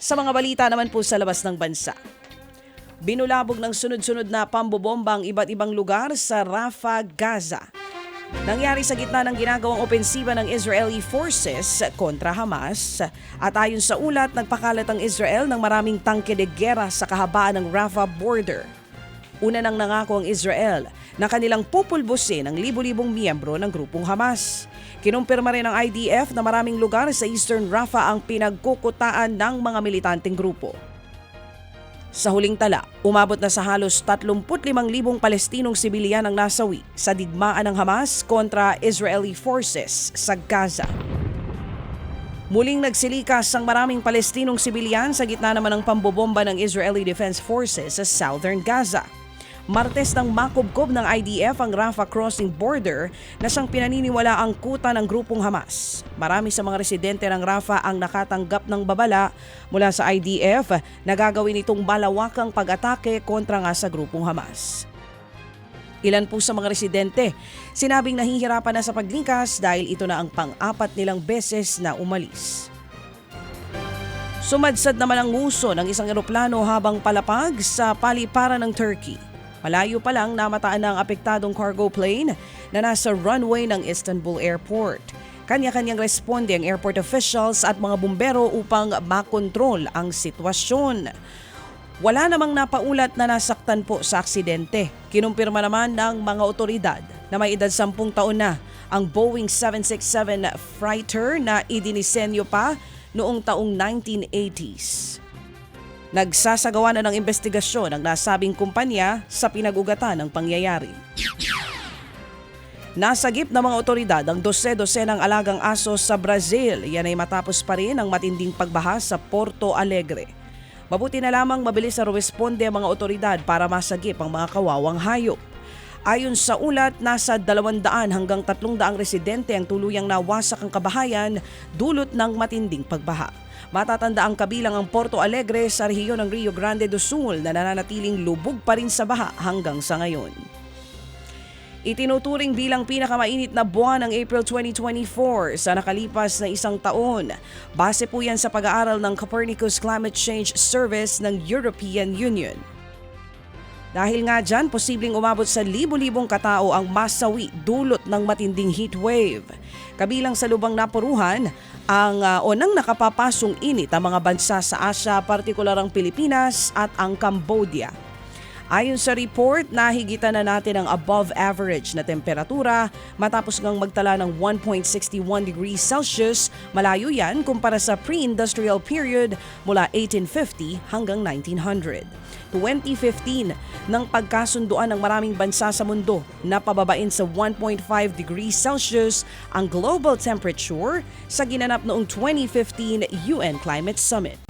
Sa mga balita naman po sa labas ng bansa. Binulabog ng sunod-sunod na pambobomba ang iba't ibang lugar sa Rafah, Gaza. Nangyari sa gitna ng ginagawang opensiba ng Israeli forces kontra Hamas at ayon sa ulat, nagpakalat ang Israel ng maraming tangke de gera sa kahabaan ng Rafah border. Una nang nangako ang Israel na kanilang pupulbusin ang libo-libong miyembro ng grupong Hamas. Kinumpirma rin ng IDF na maraming lugar sa Eastern Rafah ang pinagkukutaan ng mga militanteng grupo. Sa huling tala, umabot na sa halos 35,000 Palestinong sibilyan ang nasawi sa digmaan ng Hamas kontra Israeli forces sa Gaza. Muling nagsilikas ang maraming Palestinong sibilyan sa gitna naman ng pambobomba ng Israeli Defense Forces sa southern Gaza. Martes nang makubkob ng IDF ang Rafah crossing border na siyang pinaniniwala ang kuta ng grupong Hamas. Marami sa mga residente ng Rafah ang nakatanggap ng babala mula sa IDF na gagawin itong malawakang pag-atake kontra nga sa grupong Hamas. Ilan po sa mga residente sinabing nahihirapan na sa paglingkas dahil ito na ang pang-apat nilang beses na umalis. Sumadsad naman ang nguso ng isang eroplano habang palapag sa paliparan ng Turkey. Malayo pa lang namataan na ang apektadong cargo plane na nasa runway ng Istanbul Airport. Kanya-kanyang responde ang airport officials at mga bumbero upang makontrol ang sitwasyon. Wala namang napaulat na nasaktan po sa aksidente. Kinumpirma naman ng mga otoridad na may edad 10 taon na ang Boeing 767 freighter na idinisenyo pa noong taong 1980s. Nagsasagawa na ng investigasyon ang nasabing kumpanya sa pinag-ugatan ng pangyayari. Nasagip ng mga otoridad ang dose-dose ng alagang aso sa Brazil. Yan ay matapos pa rin ang matinding pagbaha sa Porto Alegre. Mabuti na lamang mabilis na responde ang mga otoridad para masagip ang mga kawawang hayop. Ayon sa ulat, nasa 200 hanggang 300 residente ang tuluyang nawasak ang kabahayan dulot ng matinding pagbaha. Matatanda ang kabilang ang Porto Alegre sa rehiyon ng Rio Grande do Sul na nananatiling lubog pa rin sa baha hanggang sa ngayon. Itinuturing bilang pinakamainit na buwan ng April 2024 sa nakalipas na isang taon. Base po yan sa pag-aaral ng Copernicus Climate Change Service ng European Union. Dahil nga dyan, posibleng umabot sa libo-libong katao ang masawi dulot ng matinding heat wave. Kabilang sa lubang napuruhan, ang uh, unang nakapapasong init ang mga bansa sa Asia, partikular ang Pilipinas at ang Cambodia. Ayon sa report, nahigitan na natin ang above average na temperatura matapos ngang magtala ng 1.61 degrees Celsius. Malayo yan kumpara sa pre-industrial period mula 1850 hanggang 1900. 2015 nang pagkasunduan ng maraming bansa sa mundo na pababain sa 1.5 degrees Celsius ang global temperature sa ginanap noong 2015 UN Climate Summit.